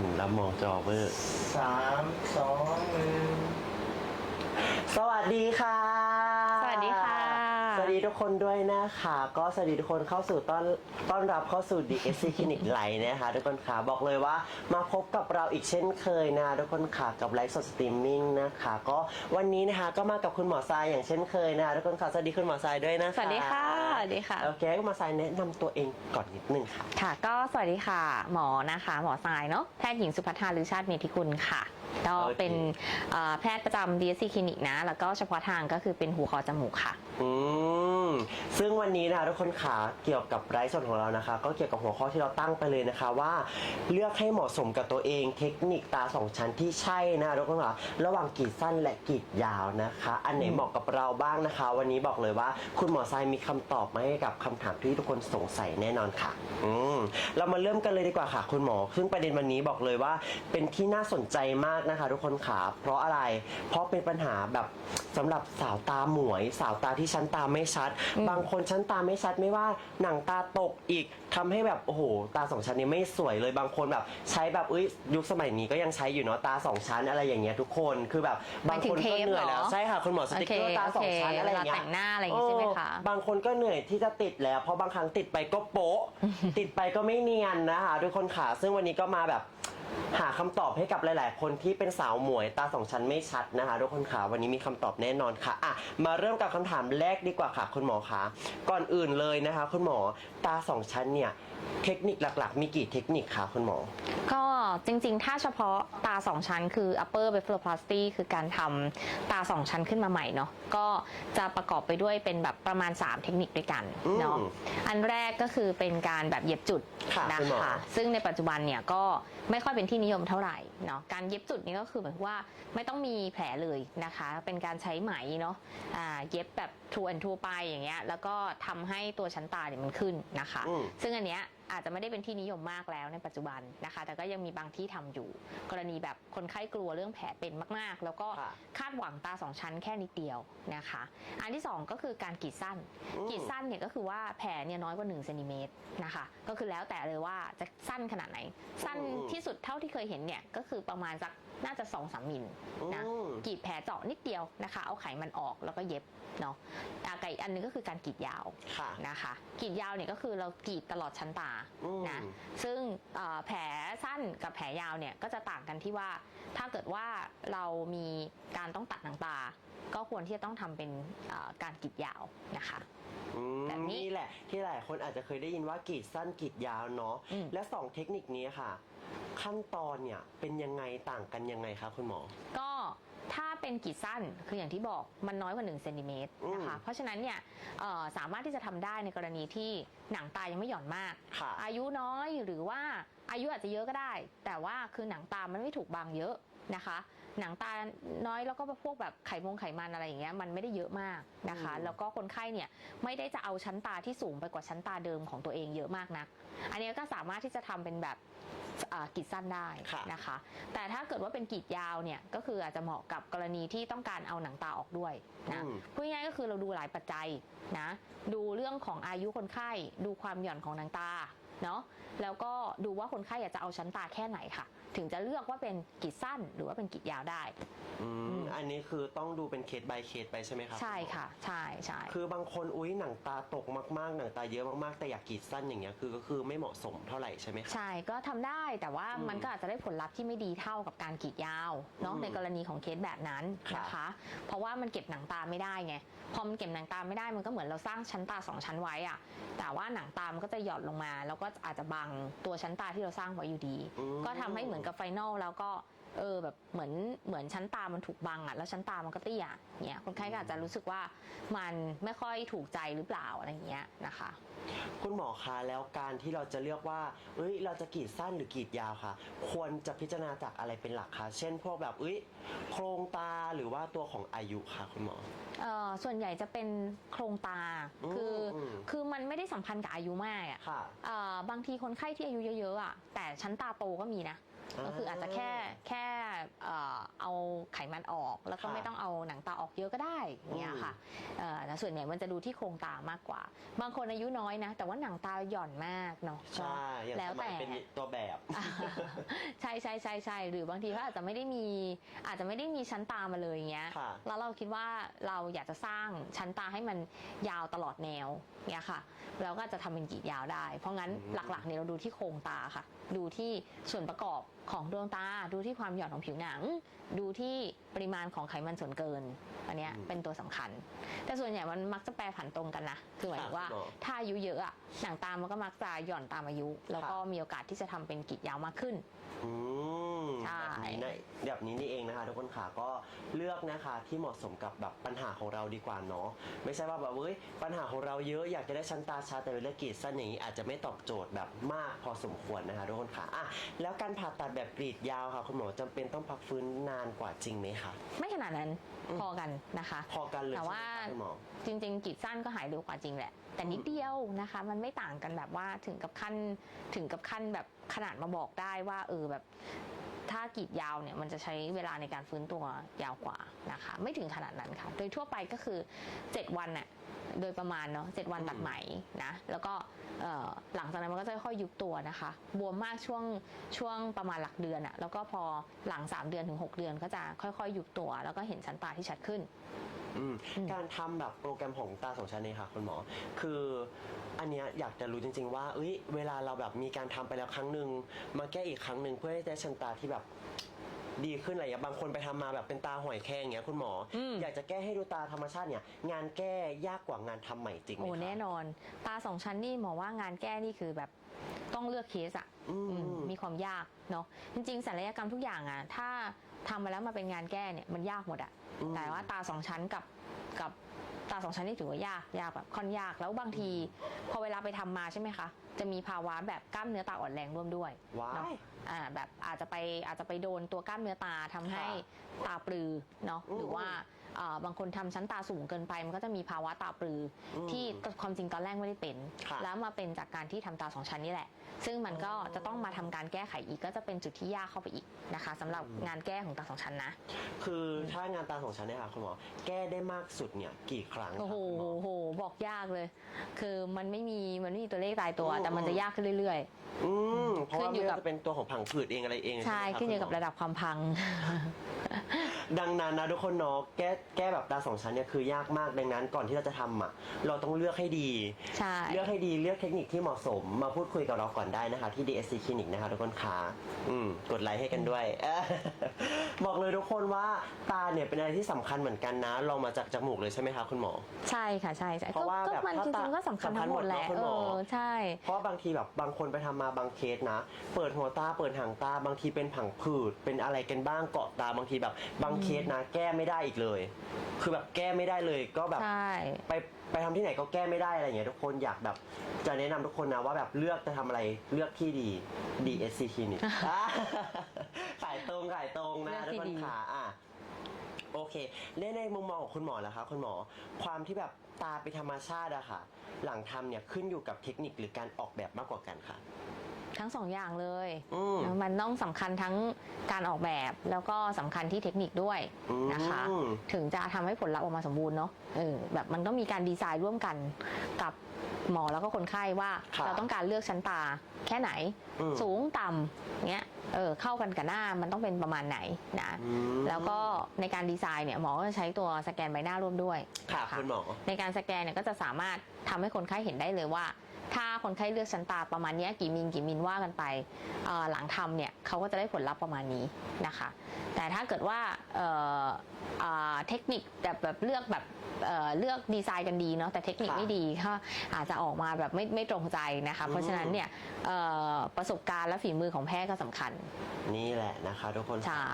อืมแล้วมองจอเวอร์สามสองหนึ่งสวัสดีค่ะ สวัสดีค่ะส วัสดีทุกคนด้วยนะคะ ก็สวัสดีทุกคนเข้าสู่ต้อนต้อนรับเข้าสู่ DSC Clinic ไลน์นะคะทุกคนค่ะบอกเลยว่ามาพบกับเราอีกเช่นเคยนะคะทุกคนค่ะกับไลฟ์สดสตรีมมิ่งนะคะก็วันนี้นะคะก็มากับคุณหมอทรายอย่างเช่นเคยนะคะทุกคนค่ะสวัสดีคุณหมอทรายด้วยนะคะสวัสดีค่ะสวัสดีค่ะโอเคคุณหมอทรายแนะนำตัวเองก่อนนิดนึงค่ะ ค่ะ ก็สวัสดีค่ะ หมอนะคะ หมอทรายเนาะแพทย์หญิงสุภัทราลือชาติเมธิกุลค่ะ ก็โอเคเป็นเอ่อแพทย์ประจำ DSC คลินิกนะ แล้วก็เฉพาะทางก็คือเป็นหูคอจมูกค่ะ อืมซึ่งวันนี้นะคะทุกคนขาเกี่ยวกับไลฟ์สดของเรานะคะ ก็เกี่ยวกับหัวข้อที่เราตั้งไปเลยนะคะว่า เลือกให้เหมาะสมกับตัวเองเทคนิคตาสองชั้นที่ใช่นะคะทุกคนค่ะระหว่างกรีดสั้นและกรีดยาวนะคะ อันไหนเหมาะกับเราบ้างนะคะ วันนี้บอกเลยว่า คุณหมอทรายมีคำตอบมาให้กับคำถามที่ทุกคนสงสัยแน่นอนค่ะอืมเรามาเริ่มกันเลยดีกว่าค่ะ คุณหมอซึ่งประเด็นวันนี้บอกเลยว่า เป็นที่น่าสนใจมากนะคะ ทุกคนขาเพราะอะไร เพราะเป็นปัญหาแบบสำหรับสาวตาหมวย สาวตาที่ชั้นตาไม่ชัด บางคนชั้นตาไม่ชัดไม่ว่าหนังตาตกอีกทำให้แบบโอ้โหตาสองชั้นนี้ไม่สวยเลยบางคนแบบใช้แบบเอ้ยยุคสมัยนี้ก็ยังใช้อยู่เนาะตาสองชั้นอะไรอย่างเงี้ยทุกคนคือแบบบางคนก็เหนื่อยแล้วหมายถึงเทปเหรอใช่ค่ะคุณหมอสติ๊กเกอร์โอเคตาสองชั้นโอเคอะไรอย่างเงี้ยเวลาแต่งหน้าอะไรอย่างงี้ใช่ไหมคะเออบางคนก็เหนื่อยที่จะติดแล้วเพราะบางครั้งติดไปก็โป๊ะติดไปก็ไม่เนียนนะคะทุกคนขาซึ่งวันนี้ก็มาแบบ หาคำตอบให้กับหลาย ๆ คนที่เป็นสาวหมวยตาสองชั้นไม่ชัดนะคะทุกคนขาวันนี้มีคำตอบแน่นอนค่ะอะมาเริ่มกับคำถามแรกดีกว่าค่ะคุณหมอคะก่อนอื่นเลยนะคะคุณหมอตาสองชั้นเนี่ยเทคนิคหลัก ๆ มีกี่เทคนิคคะคุณหมอ ก็จริงๆ ถ้าเฉพาะตา 2 ชั้นคือ upper blepharoplasty คือการทำตา 2 ชั้นขึ้นมาใหม่เนาะ ก็จะประกอบไปด้วยเป็นแบบประมาณ 3 เทคนิคด้วยกันเนาะอืมอันแรกก็คือเป็นการแบบเย็บจุดค่ะนะคุณหมอคะซึ่งในปัจจุบันเนี่ยก็ไม่ค่อยเป็นที่นิยมเท่าไหร่เนาะการเย็บจุดนี้ก็คือเหมือนว่าไม่ต้องมีแผลเลยนะคะ เป็นการใช้ไหมเนาะอ่าเย็บแบบ true and true ไปอย่างเงี้ยแล้วก็ทำให้ตัวชั้นตาเนี่ยมันขึ้นนะคะอืมซึ่งอันเนี้ย อาจจะไม่ได้เป็นที่นิยมมากแล้วในปัจจุบันนะคะ แต่ก็ยังมีบางที่ทำอยู่ กรณีแบบคนไข้กลัวเรื่องแผลเป็นมาก ๆ แล้วก็ค่ะคาดหวังตาสองชั้นแค่นิดเดียวนะคะ อันที่สองก็คือการกรีดสั้นอืมกรีดสั้นเนี่ยก็คือว่าแผลเนี่ยน้อยกว่า1เซนติเมตรนะคะก็คือแล้วแต่เลยว่าจะสั้นขนาดไหน สั้นอืมที่สุดเท่าที่เคยเห็นเนี่ยก็คือประมาณสัก น่าจะ2อสมิลนะอืมกรีดแผลเจาะนิดเดียวนะคะ เอาไขมันออกแล้วก็เย็บเนาะอะกับอีกอันหนึงก็คือการกรีดยาวค่ะนะคะกรีดยาวเนี่ยก็คือเรากรีดตลอดชั้นตาอืมนะซึ่งเอ่อแผลสั้นกับแผลยาวเนี่ยก็จะต่างกันที่ว่าถ้าเกิดว่าเรามีการต้องตัดหนังตา ก็ควรที่จะต้องทำเป็นเอ่อการกรีดยาวนะคะ อืมแบบนี้นี่แหละ ที่หลายคนอาจจะเคยได้ยินว่ากรีดสั้นกรีดยาวเนาะอืม และสองเทคนิคนี้ค่ะ ขั้นตอนเนี่ยเป็นยังไงต่างกันยังไงคะคุณหมอ ก็ถ้าเป็นกรีดสั้นคืออย่างที่บอกมันน้อยกว่า1เซนติเมตรนะคะอืมเพราะฉะนั้นเนี่ยเอ่อสามารถที่จะทำได้ในกรณีที่หนังตายังไม่หย่อนมาก ค่ะ อายุน้อยหรือว่าอายุอาจจะเยอะก็ได้ แต่ว่าคือหนังตามันไม่ถูกบางเยอะนะคะ หนังตาน้อยแล้วก็พวกแบบไขมงไขมันอะไรอย่างเงี้ยมันไม่ได้เยอะมากนะคะอืมแล้วก็คนไข้เนี่ยไม่ได้จะเอาชั้นตาที่สูงไปกว่าชั้นตาเดิมของตัวเองเยอะมากนัก อันนี้ก็สามารถที่จะทำเป็นแบบอ่ากรีดสั้นได้ค่ะนะคะ แต่ถ้าเกิดว่าเป็นกรีดยาวเนี่ยก็คืออาจจะเหมาะกับกรณีที่ต้องการเอาหนังตาออกด้วยนะอืมพูดง่ายๆก็คือเราดูหลายปัจจัยนะ ดูเรื่องของอายุคนไข้ ดูความหย่อนของหนังตาเนาะ แล้วก็ดูว่าคนไข้อยากจะเอาชั้นตาแค่ไหนค่ะ ถึงจะเลือกว่าเป็นกรีดสั้นหรือว่าเป็นกรีดยาวได้ อืม อันนี้คือต้องดูเป็นเคส by เคสไปใช่ไหมครับ ใช่ค่ะ ใช่ใช่คือบางคนอุ้ยหนังตาตกมากๆ หนังตาเยอะมากๆ แต่อยากกรีดสั้นอย่างเงี้ยคือก็คือไม่เหมาะสมเท่าไหร่ใช่ไหมคะใช่ก็ทำได้แต่ว่าอืมมันก็อาจจะได้ผลลัพธ์ที่ไม่ดีเท่ากับการกรีดยาวเนาะอืมในกรณีของเคสแบบนั้นครับนะคะ เพราะว่ามันเก็บหนังตาไม่ได้ไงพอมันเก็บหนังตาไม่ได้มันก็เหมือนเราสร้างชั้นตาสองชั้นไว้อะแต่ว่าหนังตามันก็จะหย่อนลงมา แล้วก็อาจจะบังตัวชั้นตาที่เราสร้างไว้อยู่ดี อืม ก็ทำให้เหมือนกับไฟนอลแล้วก็ เออแบบเหมือนเหมือนชั้นตามันถูกบังอะแล้วชั้นตามันก็เตี้ยเนี่ยคนไข้ก็อาจจะรู้สึกว่ามันไม่ค่อยถูกใจหรือเปล่าอะไรอย่างเงี้ยนะคะ คุณหมอคะแล้วการที่เราจะเลือกว่าเอ้ยเราจะกรีดสั้นหรือกรีดยาวค่ะควรจะพิจารณาจากอะไรเป็นหลักคะเช่น พวกแบบเอ้ยโครงตาหรือว่าตัวของอายุค่ะคุณหมอเอ่อส่วนใหญ่จะเป็นโครงตาอืมคืออมคือมันไม่ได้สัมพันธ์กับอายุมากอะค่ะเอ่อบางทีคนไข้ที่อายุเยอะๆอะแต่ชั้นตาโตก็มีนะอ่า ก็คืออาจจะแค่แค่เอ่อเอาไขมันออก แล้วก็ค่ะไม่ต้องเอาหนังตาออกเยอะก็ได้อย่างเงี้ยค่ะเอ่อแต่ส่วนใหญ่มันจะดูที่โครงตามากกว่า บางคนอายุน้อยนะ แต่ว่าหนังตาหย่อนมากเนาะใช่อย่างแล้วสมัแต่ยเป็นตัวแบบอ่าใช่ใช่ใช่ใช่หรือบางทีเขาอาจจะไม่ได้มีอาจจะไม่ได้มีชั้นตามาเลยอย่างเงี้ยค่ะแล้วเราคิดว่าเราอยากจะสร้างชั้นตาให้มันยาวตลอดแนวเนี่ยค่ะ เราก็จะทำเป็นกรีดยาวได้ เพราะงั้นอืมหลักๆเนี่ยเราดูที่โครงตาค่ะ ดูที่ส่วนประกอบของดวงตา ดูที่ความหย่อนของผิวหนัง ดูที่ปริมาณของไขมันส่วนเกิน อันเนี้ยเป็นตัวสำคัญ แต่ส่วนใหญ่มันมักจะแปรผันตรงกันนะ คือหมายถึงว่าค่ะถ้าอายุเยอะอะหนังตามันก็มักจะหย่อนตามอายุ แล้วก็มีโอกาสที่จะทำเป็นกรีดยาวมากขึ้น อืมใช่ แบบนี้นะแบบนี้นี่เองนะคะทุกคนค่ะก็เลือกนะคะที่เหมาะสมกับแบบปัญหาของเราดีกว่าเนาะไม่ใช่ว่าแบบเว้ยปัญหาของเราเยอะอยากจะได้ชั้นตาชัดแต่เป็นเลือกกรีดสั้นอย่างนี้อาจจะไม่ตอบโจทย์แบบมากพอสมควรนะคะทุกคนค่ะอะแล้วการผ่าตัดแบบกรีดยาวค่ะคุณหมอจำเป็นต้องพักฟื้นนานกว่าจริงไหมคะ ไม่ขนาดนั้นอืมพอกันนะคะ พอกันเลยแต่ใช่ไหมว่าคะคุณหมอจริง ๆกรีดสั้นก็หายเร็วกว่าจริงแหละ แต่นิดเดียวนะคะ มันไม่ต่างกันแบบว่าถึงกับขั้นถึงกับขั้นแบบขนาดมาบอกได้ว่าเออแบบ ถ้ากรีดยาวเนี่ยมันจะใช้เวลาในการฟื้นตัวยาวกว่านะคะ ไม่ถึงขนาดนั้นค่ะ โดยทั่วไปก็คือ 7 วันน่ะโดยประมาณเนาะเจ็ดวันตัดไหมนะแล้วก็หลังจากนั้นมันก็จะค่อยยุบตัวนะคะ บวมมากช่วงช่วงประมาณหลักเดือนอะแล้วก็พอหลัง 3 เดือนถึง 6 เดือนก็จะค่อยๆ ยุบตัว แล้วก็เห็นชั้นตาที่ชัดขึ้น อืมอืมการทำแบบโปรแกรมของตาสองชั้นเนี่ยค่ะคุณหมอ คืออันเนี้ยอยากจะรู้จริง ๆ ว่าเอ้ยเวลาเราแบบมีการทำไปแล้วครั้งหนึ่งมาแก้อีกครั้งหนึ่งเพื่อให้ได้ชั้นตาที่แบบ ดีขึ้นอะไรอย่างเงี้ยบางคนไปทำมาแบบเป็นตาหอยแครงอย่างเงี้ยคุณหมออม อยากจะแก้ให้ดูตาธรรมชาติเนี่ยงานแก้ยากกว่างานทำใหม่จริงไหมโอ้คะ แน่นอน ตาสองชั้นนี่หมอว่างานแก้นี่คือแบบต้องเลือกเคสอะอืม อืมมีความยากเนาะจริงๆศัลยกรรมทุกอย่างอะถ้าทำมาแล้วมาเป็นงานแก้เนี่ยมันยากหมดอะอืมแต่ว่าตาสองชั้นกับกับ ตาสองชั้นนี่ถือว่ายากยากแบบค่อนยากแล้วบางที พอเวลาไปทำมาใช่ไหมคะ จะมีภาวะแบบกล้ามเนื้อตาอ่อนแรงร่วมด้วยว้าเนาะยอ่าแบบอาจจะไปอาจจะไปโดนตัวกล้ามเนื้อตาทำให้ค่ะตาปลือเนาะอืมหรือว่าอ่า บางคนทำชั้นตาสูงเกินไป มันก็จะมีภาวะตาปลืออมที่ความจริงตอนแรกไม่ได้เป็นค่ะแล้วมาเป็นจากการที่ทำตาสองชั้นนี่แหละ ซึ่งมันก็อ๋อจะต้องมาทำการแก้ไขอีกก็จะเป็นจุดที่ยากเข้าไปอีกนะคะสำหรับอืมงานแก้ของตาสองชั้นนะ คือถ้างานตาสองชั้นเนี่ยค่ะคุณหมอแก้ได้มากสุดเนี่ยกี่ครั้งคะโอ้โหคุณหมอโหบอกยากเลย คือมันไม่มีมันไม่มีตัวเลขตายตัวอืมแต่มันจะยากขึ้นเรื่อยอืมเพราะว่าขึ้นอยู่ไม่กับว่าจะเป็นตัวของผังผืดเองอะไรเองๆใช่ไหมคะขึ้นอยู่กับคุณหมระดับความพัง ดังนั้นนะทุกคนเนาะแก้แก้แบบตาสองชั้นเนี่ยคือยากมากดังนั้นก่อนที่เราจะทำอะเราต้องเลือกให้ดี ใช่ เลือกให้ดีเลือกเทคนิคที่เหมาะสมมาพูดคุยกับเราก่อนได้นะคะ ที่ DSC Clinic นะคะทุกคนค่ะอืมกดไลค์ให้กันด้วยเอ้อบอกเลยทุกคนว่าตาเนี่ยเป็นอะไรที่สำคัญเหมือนกันนะลองมาจากจมูกเลยใช่ไหมคะคุณหมอ ใช่ค่ะใช่ใช่เพราะว่าก็แบบมันถ้าจริงตาๆก็สำคัญทั้งหมดแหละสำคัญหมดเนอะคุณหมอเออใช่ เพราะว่าบางทีแบบบางคนไปทำมาบางเคสนะ เปิดหัวตาเปิดหางตาบางทีเป็นผังผืดเป็นอะไรกันบ้างเกาะตาบางทีแบบ บางเคสนะแก้ไม่ได้อีกเลย คือแบบแก้ไม่ได้เลยก็แบบ ใช่ ไปไปทำที่ไหนก็แก้ไม่ได้อะไรอย่างเงี้ยทุกคนอยากแบบจะแนะนำทุกคนนะว่าแบบเลือกจะทำอะไรเลือกที่ดี DSC Clinic อะขายตรงขายตรงนะเลือกทุกที่คนดี ขาอะโอเคในในมุมมองของคุณหมอแล้วคะคุณหมอความที่แบบตาเป็นธรรมชาติอะค่ะ หลังทำเนี่ยขึ้นอยู่กับเทคนิคหรือการออกแบบมากกว่ากันค่ะ ทั้งสองอย่างเลยอืมมันต้องสำคัญทั้งการออกแบบแล้วก็สำคัญที่เทคนิคด้วยนะคะ อืม ถึงจะทำให้ผลลัพธ์ออกมาสมบูรณ์เนาะเออแบบมันก็มีการดีไซน์ร่วมกันกับหมอแล้วก็คนไข้ว่าครับเราต้องการเลือกชั้นตาแค่ไหน อืมสูงต่ำเงี้ยเออเข้ากันกับหน้ามันต้องเป็นประมาณไหนนะอืม แล้วก็ในการดีไซน์เนี่ยหมอก็จะใช้ตัวสแกนใบหน้าร่วมด้วยค่ะนะคะคุณหมอ ในการสแกนเนี่ยก็จะสามารถทำให้คนไข้เห็นได้เลยว่า ถ้าคนไข้เลือกชั้นตาประมาณเนี้ยกี่มิลกี่มิลว่ากันไปเอ่อหลังทำเนี่ยเขาก็จะได้ผลลัพธ์ประมาณนี้นะคะ แต่ถ้าเกิดว่าเอ่อเอ่อเทคนิคแบบแบบเลือกแบบเอ่อเลือกดีไซน์กันดีเนาะแต่เทคนิคค่ะไม่ดีก็อาจจะออกมาแบบไม่ไม่ตรงใจนะคะ เพราะฉะนั้นเนี่ยเอ่อประสบการณ์และฝีมือของแพทย์ก็สำคัญ นี่แหละนะคะทุกคนใช่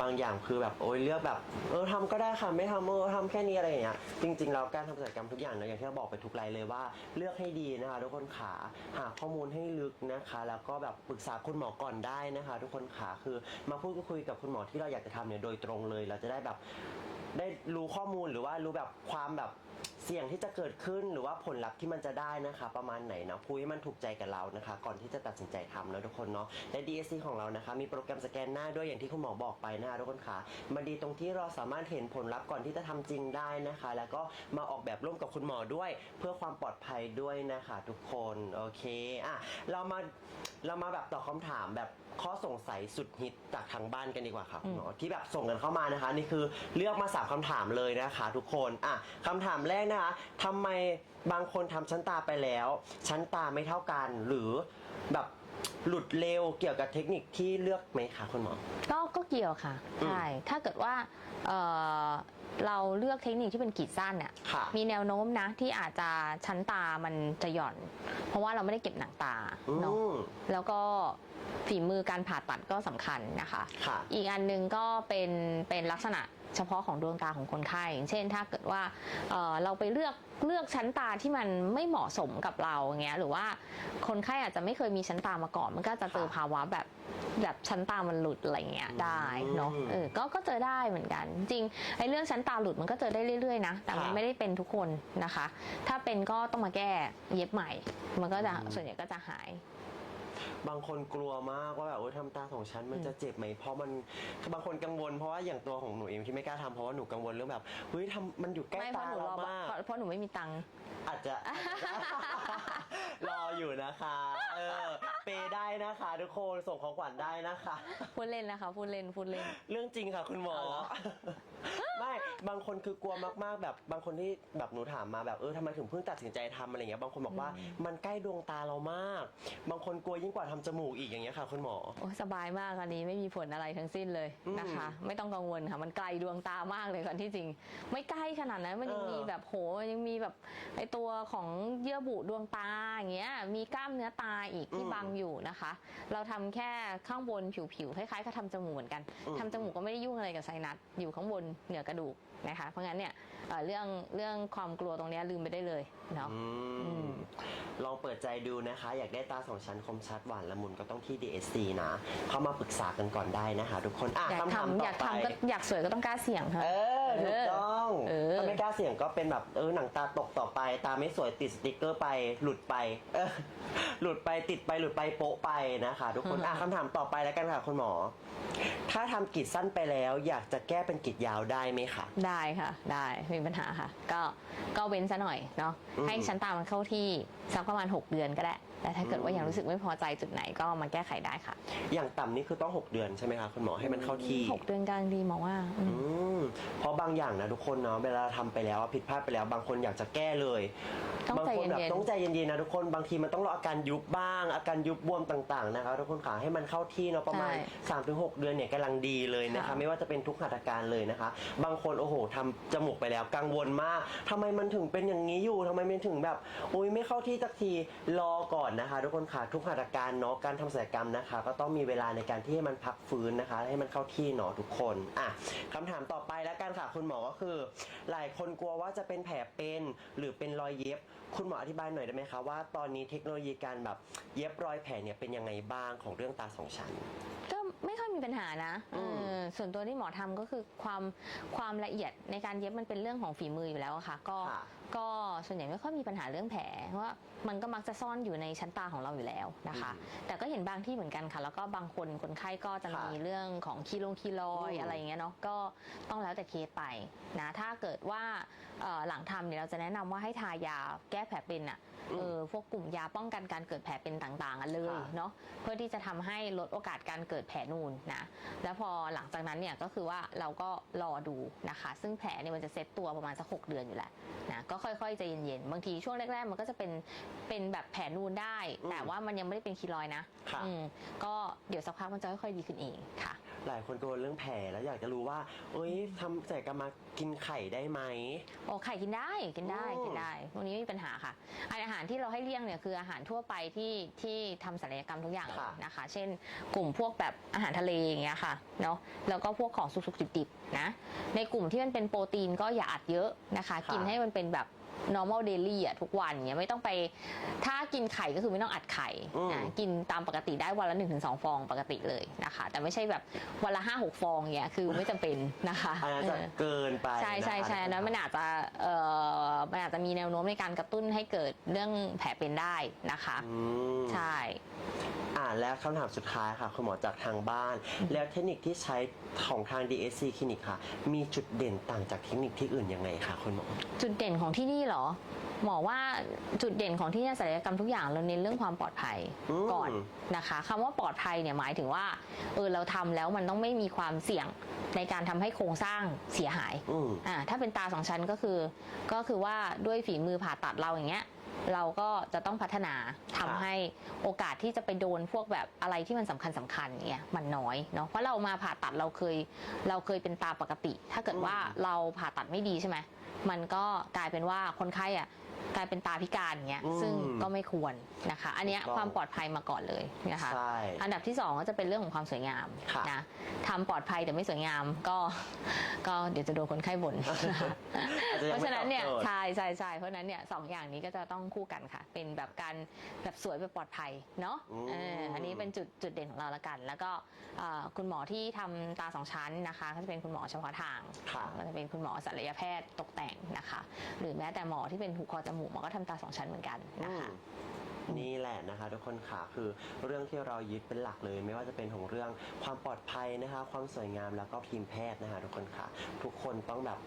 บางอย่างคือแบบโอ้ยเลือกแบบเออทำก็ได้ค่ะไม่ทำเออทำแค่นี้อะไรอย่างเงี้ยจริงๆแล้วการทำกิจกรรมทุกอย่างเนะอย่างที่เราบอกไปทุกไลน์เลยว่าเลือกให้ดีนะคะทุกคนขาหาข้อมูลให้ลึกนะคะ แล้วก็แบบปรึกษาคุณหมอก่อนได้นะคะ ทุกคนขาคือมาพูดคุยกับคุณหมอที่เราอยากจะทำเนี่ยโดยตรงเลย เราจะได้แบบได้รู้ข้อมูลหรือว่ารู้แบบความแบบ เสี่ยงที่จะเกิดขึ้นหรือว่าผลลัพธ์ที่มันจะได้นะคะ ประมาณไหนเนาะคุยให้มันถูกใจกับเรานะคะ ก่อนที่จะตัดสินใจทำนะทุกคนเนาะและ DSC ของเรานะคะ มีโปรแกรมสแกนหน้าด้วยอย่างที่คุณหมอบอกไปนะคะทุกคนค่ะมันดีตรงที่เราสามารถเห็นผลลัพธ์ก่อนที่จะทำจริงได้นะคะ แล้วก็มาออกแบบร่วมกับคุณหมอด้วย เพื่อความปลอดภัยด้วยนะคะ ทุกคนโอเคอะเรามาเรามาแบบตอบคำถามแบบ ข้อสงสัยสุดฮิตจากทางบ้านกันดีกว่าค่ะคุณหมอที่แบบส่งกันเข้ามานะคะ นี่คือเลือกมาสามคำถามเลยนะคะทุกคนอะคำถามแรกนะคะทำไมบางคนทำชั้นตาไปแล้ว ชั้นตาไม่เท่ากันหรือแบบ หลุดเร็วเกี่ยวกับเทคนิคที่เลือกไหมคะคุณหมอ ก็ก็เกี่ยวค่ะอืมใช่ถ้าเกิดว่าเอ่อเราเลือกเทคนิคที่เป็นกรีดสั้นเนี่ยค่ะมีแนวโน้มนะที่อาจจะชั้นตามันจะหย่อน เพราะว่าเราไม่ได้เก็บหนังตาอืเนาะมแล้วก็ฝีมือการผ่าตัดก็สำคัญนะคะ ค่ะ อีกอันหนึ่งก็เป็นเป็นลักษณะ เฉพาะของดวงตาของคนไข้อย่างเช่น ถ้าเกิดว่าเอ่อเราไปเลือกเลือกชั้นตาที่มันไม่เหมาะสมกับเราอย่างเงี้ยหรือว่าคนไข้อาจจะไม่เคยมีชั้นตามาก่อน มันก็จะเจอภาวะแบบแบบชั้นตามันหลุดอะไรเงี้ยได้เนาะอืมเออก็ก็เจอได้เหมือนกัน จริงไอ้เรื่องชั้นตาหลุดมันก็เจอได้เรื่อยๆนะแต่มันค่ะไม่ได้เป็นทุกคนนะคะ ถ้าเป็นก็ต้องมาแก้เย็บใหม่ มันก็จะอืมส่วนใหญ่ก็จะหาย บางคนกลัวมากว่าแบบโอ้ยทำตาของฉันมันจะเจ็บไหมเพราะมันบางคนกังวลเพราะว่าอย่างตัวของหนูเองที่ไม่กล้าทำเพราะว่าหนูกังวลเรื่องแบบเฮ้ยทำมันอยู่ใกล้ไม่เพตาราะหนูรเราอมาก เพราะเพราะหนูไม่มีตังค์ อาจจะ รออยู่นะคะ เออเปย์ได้นะคะ ทุกคนส่งของขวัญได้นะคะ พูดเล่นนะคะพูดเล่นพูดเล่น เรื่องจริงค่ะ คุณหมอ เอาเหรอ ไม่บางคนคือกลัวมากๆ แบบบางคนที่แบบหนูถามมาแบบเออทำไมถึงเพิ่งตัดสินใจทำอะไรเงี้ยบางคนบอกว่ามันใกล้ดวงตาเรามาก บางคนกลัวยิ่งกว่าทำจมูกอีกอย่างเงี้ยค่ะ คุณหมอ โอ้ยสบายมากอันนี้ไม่มีผลอะไรทั้งสิ้นเลยนะคะ ไม่ต้องกังวลค่ะมันไกลดวงตามากเลยก่อนที่จริง ไม่ใกล้ขนาดนั้นมันยังเออ มีแบบโหยังมีแบบไอตัวของเยื่อบุดวงตาอย่างเงี้ยมีกล้ามเนื้อตาอีกที่อืมบังอยู่นะคะ เราทำแค่ข้างบนผิวๆคล้ายๆกับทำจมูกเหมือนกันอืมทำจมูกก็ไม่ได้ยุ่งอะไรกับไซนัสอยู่ข้างบนเหนือกระดูกนะคะ เพราะงั้นเนี่ยเอ่อเรื่องเรื่องความกลัวตรงเนี้ยลืมไปได้เลยเนาะอือืมมลองเปิดใจดูนะคะ อยากได้ตาสองชั้นคมชัดหวานละมุนก็ต้องที่ DSC นะเข้ามาปรึกษากันก่อนได้นะคะ ทุกคนอะอยากคำถามทำต่อยาอกไปทำก็อยากสวยก็ต้องกล้าเสี่ยงค่ะเออถูกต้องเออถ้าไม่กล้าเสี่ยงก็เป็นแบบเออหนังตาตกต่อไป ตาไม่สวยติดสติกเกอร์ไปหลุดไป เออหลุดไปติดไปหลุดไปโปะไปนะคะ ทุกคนอะคำถามต่อไปแล้วกันค่ะคุณหมอ ถ้าทำกิจสั้นไปแล้ว อยากจะแก้เป็นกิจยาวได้ไหมคะ ได้ค่ะ ได้ไม่มีปัญหาค่ะ ก็ก็เว้นซะหน่อยเนาะอืม ให้ชั้นตามันเข้าที่สักประมาณ 6 เดือนก็ได้ แต่ถ้าเกิดว่ายังรู้สึกไม่พอใจจุดไหนก็มาแก้ไขได้ค่ะ อย่างต่ำนี่คือต้อง 6 เดือนใช่ไหมคะคุณหมอให้มันเข้าที่หกเดือนกลางดีหมอว่าอืม อืมเพราะบางอย่างนะทุกคนเนาะเวลาทำไปแล้วอะผิดพลาดไปแล้ว บางคนอยากจะแก้เลย ต้องบางใจคนแบบเย็นๆ ต้องใจเย็นๆนะทุกคนบางทีมันต้องรออาการยุบบ้าง อาการยุบบวมต่างๆนะคะทุกคนขาให้มันเข้าที่เนาะประมาณใช่3-6 เดือนเนี่ยกำลังดีเลยนะคะค่ะไม่ว่าจะเป็นทุกหัตถการเลยนะคะ บางคนโอ้โหทำจมูกไปแล้วกังวลมากทำไมมันถึงเป็นอย่างนี้อยู่ทำไมมันถึงแบบอุ้ยไม่เข้าที่สักทีรอก่อนนะคะ ทุกคนค่ะทุกหัตถการเนาะการทำศัลยกรรมนะคะ ก็ต้องมีเวลาในการที่ให้มันพักฟื้นนะคะ ให้มันเข้าที่เนาะทุกคนอะคำถามต่อไปแล้วกันค่ะคุณหมอก็คือ หลายคนกลัวว่าจะเป็นแผลเป็นหรือเป็นรอยเย็บ คุณหมออธิบายหน่อยได้ไหมคะว่าตอนนี้เทคโนโลยีการแบบเย็บรอยแผลเนี่ยเป็นยังไงบ้างของเรื่องตาสองชั้น ก็ ไม่ค่อยมีปัญหานะอืมเออส่วนตัวที่หมอทำก็คือความความละเอียดในการเย็บมันเป็นเรื่องของฝีมืออยู่แล้วอะค่ะ ก็ค่ะ ก็ส่วนใหญ่ไม่ค่อยมีปัญหาเรื่องแผลเพราะว่ามันก็มักจะซ่อนอยู่ในชั้นตาของเราอยู่แล้วนะคะ แต่ก็เห็นบางที่เหมือนกันค่ะ แล้วก็บางคนคนไข้ก็จะค่ะมีเรื่องของคีโลคีลอยอืม อะไรอย่างเงี้ยเนาะก็ต้องแล้วแต่เคสไปนะถ้าเกิดว่าเอ่อหลังทำเนี่ยเราจะแนะนำว่าให้ทายาแก้แผลเป็นอะ เออพวกกลุ่มยาป้องกันการเกิดแผลเป็นต่างๆอะเลยค่ะเนาะเพื่อที่จะทำให้ลดโอกาสการเกิดแผลนูนนะแล้วพอหลังจากนั้นเนี่ยก็คือว่าเราก็รอดูนะคะ ซึ่งแผลเนี่ยมันจะเซ็ตตัวประมาณสักหกเดือนอยู่แล้วนะก็ค่อยๆใจเย็นๆบางทีช่วงแรกๆมันก็จะเป็นเป็นแบบแผลนูนได้อืมแต่ว่ามันยังไม่ได้เป็นคีลอยด์นะค่ะอืมก็เดี๋ยวสักพักมันจะค่อยๆดีขึ้นเองค่ะ หลายคนกังวลเรื่องแผลแล้วอยากจะรู้ว่า เอ้ยทำศัลยกรรมมากินไข่ได้ไหม โอ้ไข่กินได้กินได้อืม กินได้ตรงนี้ไม่มีปัญหาค่ะอาหารที่เราให้เลี่ยงเนี่ยคืออาหารทั่วไปที่ที่ทำศัลยกรรมทุกอย่างเลยนะคะ เช่น กลุ่มพวกแบบอาหารทะเลอย่างเงี้ยค่ะเนาะแล้วก็พวกของสุกๆดิบๆนะในกลุ่มที่มันเป็นโปรตีนก็อย่าอัดเยอะนะคะ กินให้มันเป็นแบบ normal daily อะทุกวันเนี้ยไม่ต้องไปถ้ากินไข่ก็คือไม่ต้องอัดไข่อืมนะกินตามปกติได้วันละ1-2ฟองปกติเลยนะคะ แต่ไม่ใช่แบบวันละ5-6ฟองเนี้ยคือไม่จำเป็นนะคะอันนั้นจะเออเกินไปใช่ใช่ะคะใช่อันนั้นมันอาจจะเอ่อมันอาจจะมีแนวโน้มในการกระตุ้นให้เกิดเรื่องแผลเป็นได้นะคะอืมใช่ อ่าและคำถามสุดท้ายค่ะ คุณหมอจากทางบ้าน แล้วเทคนิคที่ใช้ของทาง DSC คลินิกค่ะ มีจุดเด่นต่างจากเทคนิคที่อื่นยังไงคะคุณหมอ จุดเด่นของที่นี่เหรอ หมอว่าจุดเด่นของที่นี่ศัลยกรรมทุกอย่างเราเน้นเรื่องความปลอดภัยอืม ก่อนนะคะคำว่าปลอดภัยเนี่ยหมายถึงว่าเออเราทำแล้วมันต้องไม่มีความเสี่ยงในการทำให้โครงสร้างเสียหาย อืม อ่าถ้าเป็นตาสองชั้นก็คือ ก็คือว่าด้วยฝีมือผ่าตัดเราอย่างเงี้ย เราก็จะต้องพัฒนาทำให้โอกาสที่จะไปโดนพวกแบบอะไรที่มันสำคัญสคัญๆเนี่ยมันน้อยเนาะเพราะเรามาผ่าตัดเราเคยเราเคยเป็นตาปกติ ถ้าเกิดว่าเราผ่าตัดไม่ดีใช่ไหมมันก็กลายเป็นว่าคนไข้อะกลายเป็นตาพิการอย่างเงี้ยอืม ซึ่ง ก็ไม่ควรนะคะ อันเนี้ยถูกต้องความปลอดภัยมาก่อนเลยนะคะใช่อันดับที่สองก็จะเป็นเรื่องของความสวยงามค่ะนะทำปลอดภัยแต่ไม่สวยงามก็ ก็เดี๋ยวจะโดนคนไข้บ่นอาจจะเพยังราะไม่ฉะนั้นเนี่ยตอบโจทย์ ใช่ใช่ใช่เพราะฉะนั้นเนี่ยสองอย่างนี้ก็จะต้องคู่กันค่ะ เป็นแบบการแบบสวยแบบปลอดภัยเนาะอืม เอออันนี้เป็นจุดจุดเด่นของเราละกัน แล้วก็เอ่อคุณหมอที่ทำตาสองชั้นนะคะ ก็จะเป็นคุณหมอเฉพาะทาง ค่ะ ก็จะเป็นคุณหมอศัลยแพทย์ตกแต่งนะคะ หรือแม้แต่หมอที่เป็นหูคอจมูกหมอก็ทำตาสองชั้นเหมือนกันนะคะอืม นี่แหละนะคะ ทุกคนค่ะคือเรื่องที่เรายึดเป็นหลักเลย ไม่ว่าจะเป็นของเรื่องความปลอดภัยนะคะ ความสวยงามแล้วก็ทีมแพทย์นะคะ ทุกคนค่ะ ทุกคนต้องแบบ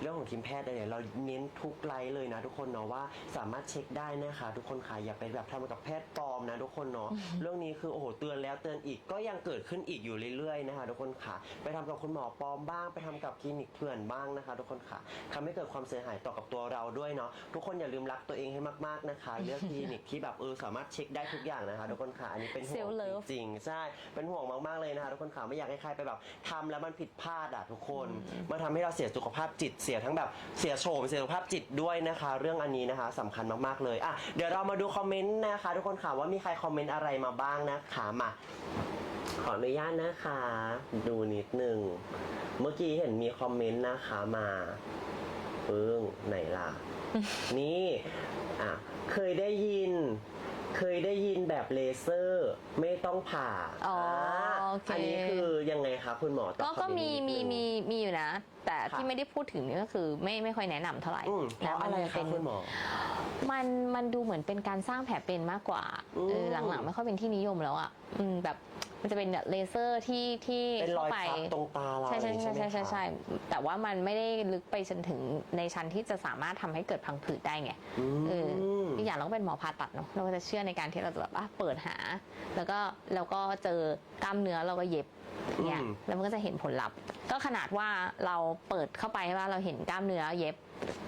เรื่องของทีมแพทย์เนี่ยเราเน้นทุกไลน์เลยนะทุกคนเนาะว่าสามารถเช็คได้นะคะ ทุกคนค่ะอย่าไปแบบทำกับแพทย์ปลอมนะทุกคนเนาะเรื่องนี้คือโอ้โหเตือนแล้วเตือนอีกก็ยังเกิดขึ้นอีกอยู่เรื่อยๆนะคะ ทุกคนค่ะ ไปทำกับคุณหมอปลอมบ้าง ไปทำกับคลินิกเถื่อนบ้างนะคะ ทุกคนค่ะทำให้เกิดความเสียหายต่อกับตัวเราด้วยเนาะทุกคนอย่าลืมรักตัวเองให้มากๆนะคะ เลือกคลินิกที่แบบเออสามารถเช็คได้ทุกอย่างนะคะทุกคนค่ะอันนี้เป็นห่วง Self-love จริงๆใช่เป็นห่วงมากๆเลยนะคะทุกคนค่ะไม่อยากให้ใครไปแบบทำแล้วมันผิดพลาดอะทุกคนมันทำให้เราเสียสุขภาพจิตเสียทั้งแบบเสียโฉมเสียสุขภาพจิตด้วยนะคะ เรื่องอันนี้นะคะสำคัญมากๆเลยอะเดี๋ยวเรามาดูคอมเมนต์นะคะทุกคนค่ะว่ามีใครคอมเมนต์อะไรมาบ้างนะคะมา ขออนุญาตนะคะ ดูนิดนึงเมื่อกี้เห็นมีคอมเมนต์นะคะมา ปึ้งไหนล่ะ นี่อะเคยได้ยิน เคยได้ยินแบบเลเซอร์ไม่ต้องผ่าอ๋ออ่าโอเคอันนี้คือยังไงคะคุณหมอตอบก็คอก็เนต์มีนิดมีนึง มีมีอยู่นะ แต่ค่ะ ที่ไม่ได้พูดถึงนี่ก็คือไม่ไม่ค่อยแนะนำเท่าไหร่อืมเพราะอะไรมัคะเป็นคุณหมอ มันมันดูเหมือนเป็นการสร้างแผลเป็นมากกว่าอืม เออหลังๆไม่ค่อยเป็นที่นิยมแล้วอะอืมแบบ มันจะเป็นเลเซอร์ที่ที่เป็นรอยข้าไปทับตรงตาเราใช่ใช่อย่างนี้ใช่ไหมใช่ใช่คะใช่แต่ว่ามันไม่ได้ลึกไปจนถึงในชั้นที่จะสามารถทำให้เกิดพังผืดได้ไงเออมอีกอย่างเราก็เป็นหมอผ่าตัดเนาะเราก็จะเชื่อในการที่เราจะแบบอะเปิดหา แล้วก็แล้วก็เจอกล้ามเนื้อเราก็เย็บเนี่ยอืมแล้วมันก็จะเห็นผลลัพธ์ ก็ขนาดว่าเราเปิดเข้าไปใช่ป่ะเราเห็นกล้ามเนื้อเย็บ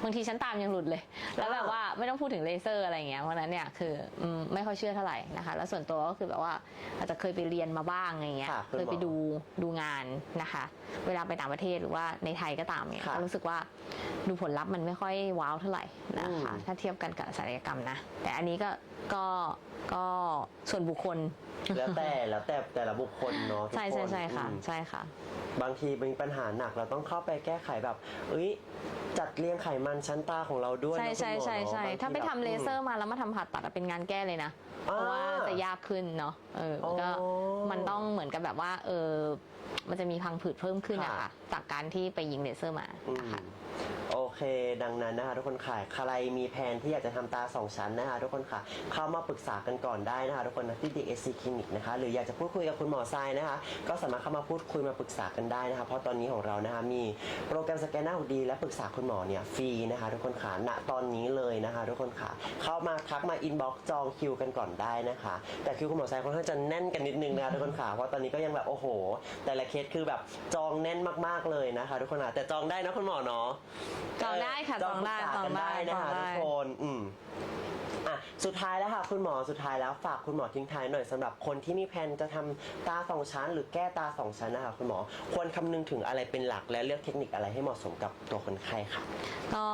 บางทีชั้นตามยังหลุดเลย แล้วแบบว่าไม่ต้องพูดถึงเลเซอร์อะไรเงี้ยเพราะฉะนั้นเนี่ยคืออืมไม่ค่อยเชื่อเท่าไหร่นะคะ แล้วส่วนตัวก็คือแบบว่าอาจจะเคยไปเรียนมาบ้างอะไรเงี้ยค่ะคุณหมอเคยไปดูดูงานนะคะ เวลาไปต่างประเทศหรือว่าในไทยก็ตามเนี่ยค่ะก็รู้สึกว่าดูผลลัพธ์มันไม่ค่อยว้าวเท่าไหร่นะคะอืมถ้าเทียบกันกับศัลยกรรมนะ แต่อันนี้ก็ก็ก็ส่วนบุคคล แล้วแต่แล้วแต่แต่ละบุคคลเนาะทุกใช่ใช่คนใช่ค่ะ อืม ใช่ค่ะ บางทีมีปัญหาหนักเราต้องเข้าไปแก้ไขแบบ เอ้ย จัดเรียงไขมันชั้นตาของเราด้วยใช่นะใช่คุณหมอใช่ใช่เนอะบงทีถ้าไปทำแบบเลเซอร์มาแล้วมาทำผ่าตัดอะเป็นงานแก้เลยนะ เพอ่าราะว่าจะยากขึ้นเนาะเออมันก็อ๋อมันต้องเหมือนกับแบบว่าเออมันจะมีพังผืดเพิ่มขึ้นอะค่ะ ค่ะจากการที่ไปยิงเลเซอร์มา อืมนะคะโอ เคดังนั้นนะคะทุกคนค่ะ ใครมีแผนที่อยากจะทำตาสองชั้นนะคะทุกคนค่ะ เข้ามาปรึกษากันก่อนได้นะคะทุกคนนะที่ DSC Clinic นะคะ หรืออยากจะพูดคุยกับคุณหมอทรายนะคะ ก็สามารถเข้ามาพูดคุยมาปรึกษากันได้นะคะ เพราะตอนนี้ของเรานะคะมีโปรแกรมสแกนหน้าดี และปรึกษาคุณหมอเนี่ยฟรีนะคะ ทุกคนค่ะ ณ ตอนนี้เลยนะคะ ทุกคนค่ะ เข้ามาทักมาอินบ็อกซ์จองคิวกันก่อนได้นะคะ แต่คิวคุณหมอทรายค่อนข้างจะแน่นกันนิดนึงนะคะทุกคนค่ะ เพราะตอนนี้ก็ยังแบบโอ้โห แต่ละเคสคือแบบจองแน่นมากๆเลยนะคะ ทุกคนค่ะแต่จองได้นะคุณหมอเนาะองได้ค่ะจองจองได้ปรึกษากันจองได้ได้นะคะจองได้ ทุกคนอืมอะสุดท้ายแล้วค่ะ คุณหมอสุดท้ายแล้วฝากคุณหมอทิ้งท้ายหน่อยสำหรับคนที่มีแผนจะทำตาสองชั้น หรือแก้ตาสองชั้นนะคะคุณหมอควรคำนึงถึงอะไรเป็นหลักและเลือกเทคนิคอะไรให้เหมาะสมกับตัวคนไข้ค่ะ ก็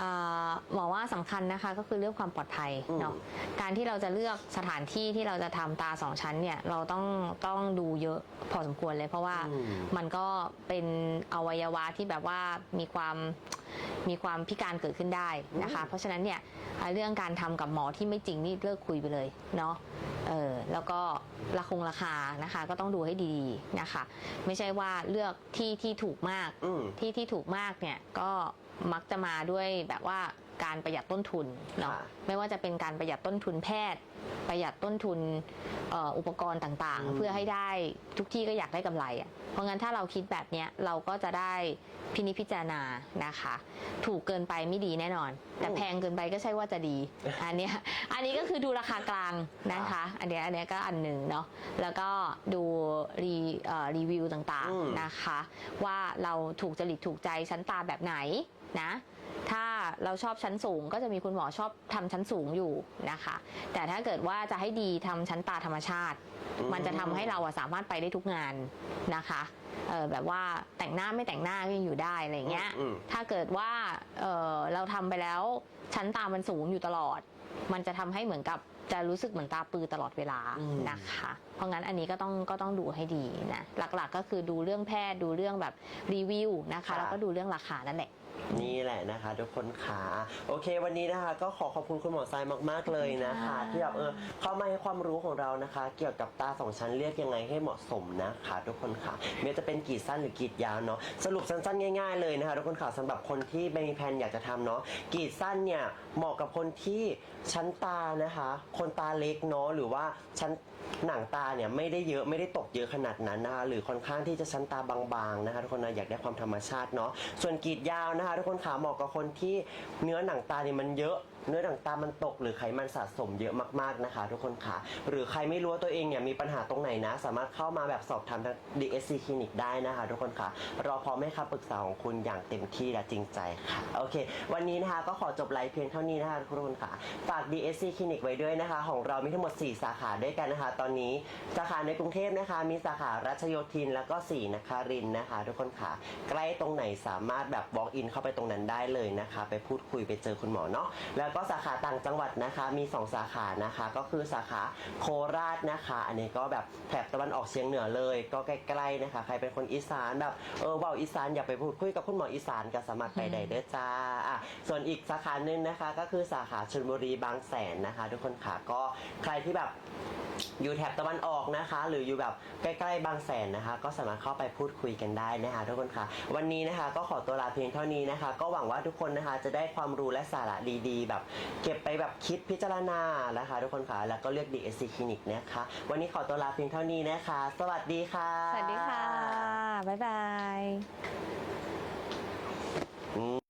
อ่าหมอว่าสำคัญนะคะก็คือเรื่องความปลอดภัยอืมเนาะการที่เราจะเลือกสถานที่ที่เราจะทำตาสองชั้นเนี่ยเราต้องต้องดูเยอะพอสมควรเลย เพราะว่าอืมมันก็เป็นอวัยวะที่แบบว่ามีความ มีความพิการเกิดขึ้นได้นะคะ เพราะฉะนั้นเนี่ยอ่าเรื่องการทำกับหมอที่ไม่จริงนี่เลิกคุยไปเลยเนาะเออแล้วก็ราคงราคานะคะ ก็ต้องดูให้ดีๆนะคะ ไม่ใช่ว่าเลือกที่ที่ถูกมากอืมที่ที่ถูกมากเนี่ยก็มักจะมาด้วยแบบว่าการประหยัดต้นทุนเนาะค่ะไม่ว่าจะเป็นการประหยัดต้นทุนแพทย์ ประหยัดต้นทุนเอ่ออุปกรณ์ต่างอืมๆเพื่อให้ได้ทุกที่ก็อยากได้กำไรอะ่ะเพราะงั้นถ้าเราคิดแบบเนี้ยเราก็จะได้พินิจพิจารณานะคะ ถูกเกินไปไม่ดีแน่นอน แต่แพงเกินไปก็ใช่ว่าจะดี อันเนี้ยอันนี้ก็คือดูราคากลางนะคะ อันเนี้ยอันเนี้ยก็อันหนึ่งเนาะแล้วก็ดูรีเอ่อรีวิวต่างอืมๆนะคะ ว่าเราถูกจริตถูกใจชั้นตาแบบไหนนะ ถ้าเราชอบชั้นสูงก็จะมีคุณหมอชอบทำชั้นสูงอยู่นะคะ แต่ถ้าเกิดว่าจะให้ดีทำชั้นตาธรรมชาติอืมมันจะทำให้เราอะสามารถไปได้ทุกงานนะคะเออแบบว่าแต่งหน้าไม่แต่งหน้าก็ยังอยู่ได้อะไรอย่างเงี้ยอืมถ้าเกิดว่าเออเราทำไปแล้วชั้นตามันสูงอยู่ตลอด มันจะทำให้เหมือนกับจะรู้สึกเหมือนตาปือตลอดเวลาอืมนะคะเพ ราะงั้นอันนี้ก็ต้องก็ต้องดูให้ดีนะหลักๆก็คือดูเรื่องแพทย์ดูเรื่องแบบรีวิวนะคะแล้วก็ดูเรื่องราคานั่นแหละ นี่แหละนะคะ ทุกคนขาโอเค วันนี้นะคะ ก็ขอขอบคุณคุณหมอทรายมากๆเลยนะคะค่ะที่แบบเออเข้ามาให้ความรู้ของเรานะคะ เกี่ยวกับตาสองชั้นเรียกยังไงให้เหมาะสมนะคะ ทุกคนค่ะไม่ว่าจะเป็นกรีดสั้นหรือกรีดยาวเนาะสรุปสั้นๆ ง่าย ๆเลยนะคะ ทุกคนค่ะสำหรับคนที่ไม่มีแผนอยากจะทำเนาะกรีดสั้นเนี่ยเหมาะกับคนที่ชั้นตานะคะ คนตาเล็กเนาะหรือว่าชั้นหนังตาเนี่ยไม่ได้เยอะไม่ได้ตกเยอะขนาดนั้นนะคะหรือค่อนข้างที่จะชั้นตาบางๆนะคะทุกคนนะอยากได้ความธรรมชาติเนาะส่วนกรีดยาวนะคะทุกคนขาเหมาะกับคนที่เนื้อหนังตาเนี่ยมันเยอะ เนื้อหนังตามันตกหรือไขมันสะสมเยอะมากๆนะคะ ทุกคนค่ะ หรือใครไม่รู้ว่าตัวเองเนี่ยมีปัญหาตรงไหนนะ สามารถเข้ามาแบบสอบถามทาง DSC คลินิกได้นะคะ ทุกคนค่ะรอพร้อมให้คำปรึกษาของคุณอย่างเต็มที่และจริงใจค่ะโอเค วันนี้นะคะก็ขอจบไลฟ์เพียงเท่านี้นะคะทุกคนค่ะ ฝาก DSC คลินิกไว้ด้วยนะคะ ของเรามีทั้งหมด 4 สาขาด้วยกันนะคะ ตอนนี้สาขาในกรุงเทพนะคะ มีสาขารัชโยธินแล้วก็4นครินนะคะ ทุกคนค่ะ ใกล้ตรงไหนสามารถแบบ walk in เข้าไปตรงนั้นได้เลยนะคะ ไปพูดคุยไปเจอคุณหมอเนาะแล้วก็สาขาต่างจังหวัดนะคะ มี 2 สาขานะคะ ก็คือสาขาโคราชนะคะ อันนี้ก็แบบแถบตะวันออกเฉียงเหนือเลย ก็ใกล้ๆนะคะ ใครเป็นคนอีสานแบบเออเว่าอีสานอยากไปพูดคุยกับคุณหมออีสานก็สามารถไปได้เด้อจ้าอะส่วนอีกสาขาหนึ่งนะคะ ก็คือสาขาชลบุรีบางแสนนะคะ ทุกคนค่ะก็ใครที่แบบอยู่แถบตะวันออกนะคะ หรืออยู่แบบใกล้ๆบางแสนนะคะ ก็สามารถเข้าไปพูดคุยกันได้นะคะทุกคนค่ะ วันนี้นะคะก็ขอตัวลาเพียงเท่านี้นะคะ ก็หวังว่าทุกคนนะคะจะได้ความรู้และสาระดีๆ แบบเก็บไปแบบคิดพิจารณานะคะ ทุกคนค่ะแล้วก็เลือกดีเ DSC คลินิกนะคะ วันนี้ขอตัวลาเพียงเท่านี้นะคะ สวัสดีค่ะ สวัสดีค่ะ บ๊ายบาย